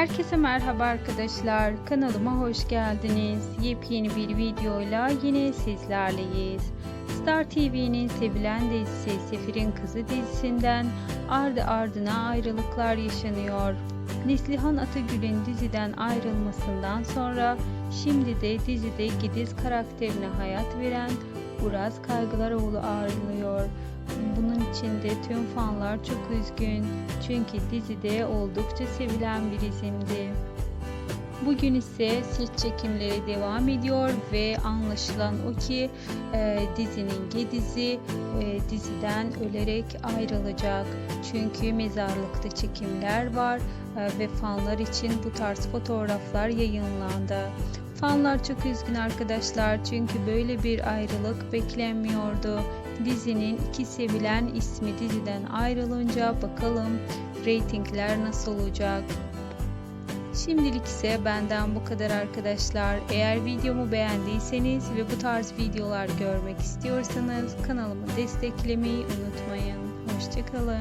Herkese merhaba arkadaşlar. Kanalıma hoş geldiniz. Yepyeni bir videoyla yine sizlerleyiz. Star TV'nin sevilen dizisi Sefir'in Kızı dizisinden ardı ardına ayrılıklar yaşanıyor. Neslihan Atagül'ün diziden ayrılmasından sonra şimdi de dizide Gidiz karakterine hayat veren Uraz Kaygılaroğlu ayrılıyor. Bunun için de tüm fanlar çok üzgün. Çünkü dizide oldukça sevilen bir isimdi. Bugün ise set çekimleri devam ediyor ve anlaşılan o ki e, dizinin Gediz'i e, diziden ölerek ayrılacak. Çünkü mezarlıkta çekimler var e, ve fanlar için bu tarz fotoğraflar yayınlandı. Fanlar çok üzgün arkadaşlar çünkü böyle bir ayrılık beklenmiyordu. Dizinin iki sevilen ismi diziden ayrılınca bakalım reytingler nasıl olacak. Şimdilik ise benden bu kadar arkadaşlar. Eğer videomu beğendiyseniz ve bu tarz videolar görmek istiyorsanız kanalımı desteklemeyi unutmayın. Hoşçakalın.